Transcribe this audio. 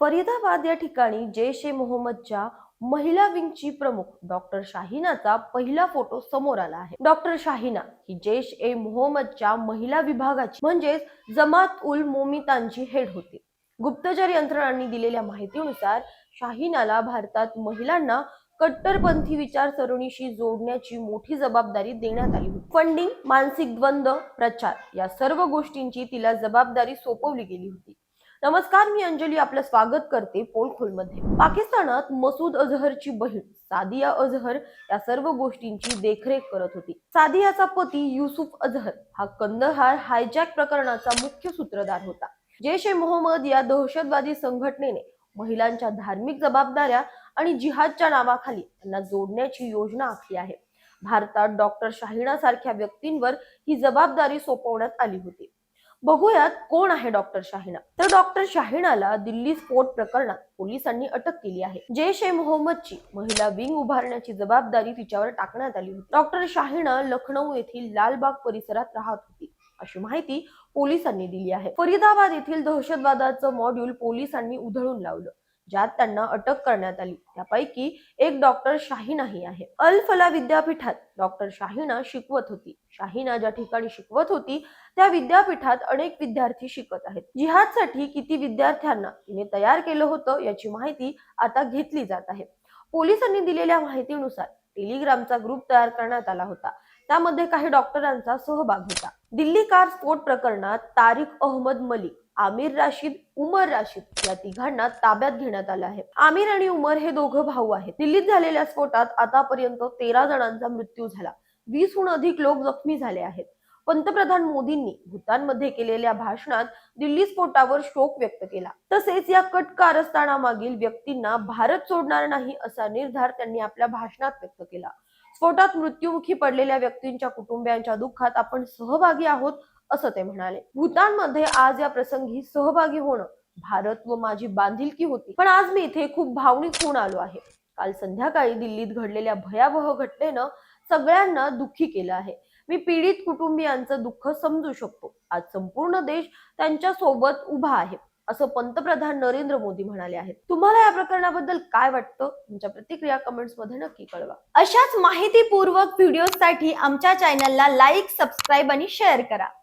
फरीदाबाद या ठिकाणी जैश ए मोहम्मदच्या महिला विंगची प्रमुख डॉक्टर शाहिनाचा पहिला फोटो समोर आला आहे. डॉक्टर शाहिना ही जैश ए मोहम्मदच्या महिला विभागाची म्हणजेच जमात उल मोमितांची हेड होती. गुप्तचर यंत्रणांनी दिलेल्या माहितीनुसार शाहिनाला भारतात महिलांना कट्टरपंथी विचारसरणीशी जोडण्याची मोठी जबाबदारी देण्यात आली होती. फंडिंग मानसिक द्वंद्व प्रचार या सर्व गोष्टींची तिला जबाबदारी सोपवली गेली होती. नमस्कार मी अंजली आपलं स्वागत करते पोलखोलमध्ये. पाकिस्तानात मसूद अझहरची बहीण सादिया अझहर या सर्व गोष्टींची देखरेख करत होती. सादियाचा पती युसुफ अझहर हा कंदहार हायजॅक प्रकरणाचा मुख्य सूत्रधार होता. जैश ए मोहम्मद या दहशतवादी संघटनेने महिलांच्या धार्मिक जबाबदाऱ्या आणि जिहादच्या नावाखाली त्यांना जोडण्याची योजना आखली आहे. भारतात डॉक्टर शाहिना सारख्या व्यक्तींवर ही जबाबदारी सोपवण्यात आली होती. बघूयात कोण आहे डॉक्टर शाहिना. तर डॉक्टर शाहिनाला दिल्ली स्फोट प्रकरणात पोलिसांनी अटक केली आहे. जैश ए मोहम्मदची महिला विंग उभारण्याची जबाबदारी तिच्यावर टाकण्यात आली होती. डॉक्टर शाहिना लखनौ येथील लालबाग परिसरात राहत होती अशी माहिती पोलिसांनी दिली आहे. फरीदाबाद येथील दहशतवादाचं मॉड्यूल पोलिसांनी उधळून लावलं. ज्यात त्यांना अटक करण्यात आली. त्यापैकी एक डॉक्टर शाहिनाही आहे. अल फला विद्यापीठात डॉक्टर शाहिना शिकवत होती. शाहिना ज्या ठिकाणी शिकवत होती त्या विद्यापीठात अनेक विद्यार्थी शिकत आहेत. जिहादसाठी किती विद्यार्थ्यांना तिने तयार केलं होतं याची माहिती आता घेतली जात आहे. पोलिसांनी दिलेल्या माहितीनुसार टेलिग्रामचा ग्रुप तयार करण्यात आला होता. त्यामध्ये काही डॉक्टरांचा सहभाग होता. दिल्ली कार स्फोट प्रकरणात तारिक अहमद मलिक आमिर राशीद उमर राशीद या तिघांना ताब्यात घेण्यात आलं आहे. आमिर आणि उमर हे दोघं भाऊ आहेत. दिल्लीत झालेल्या स्फोटात आतापर्यंत तेरा जणांचा मृत्यू झाला. वीसहून अधिक लोक जखमी झाले आहेत. पंतप्रधान मोदींनी भूतानमध्ये केलेल्या भाषणात दिल्ली स्फोटावर शोक व्यक्त केला. तसेच या कट कारस्थानामागील व्यक्तींना भारत सोडणार नाही असा निर्धार त्यांनी आपल्या भाषणात व्यक्त केला. स्फोटात मृत्युमुखी पडलेल्या व्यक्तींच्या कुटुंबियांच्या दुःखात आपण सहभागी आहोत असं ते म्हणाले. भूतानमध्ये आज या प्रसंगी सहभागी होणं भारत व माझी बांधिलकी होती. पण आज मी इथे खूप भावनिक होऊन आलो आहे. काल संध्याकाळी दिल्लीत घडलेल्या भयावह घटनेनं सगळ्यांना दुःखी केलं आहे. मी पीडित कुटुंबियांचं दुःख समजू शकतो. आज संपूर्ण देश त्यांच्यासोबत उभा आहे असं पंतप्रधान नरेंद्र मोदी म्हणाले आहेत. तुम्हाला या प्रकरणाबद्दल काय वाटतं? तुमच्या प्रतिक्रिया कमेंट्समध्ये नक्की कळवा. अशाच माहितीपूर्वक व्हिडिओसाठी आमच्या चॅनलला लाईक सबस्क्राईब आणि शेअर करा.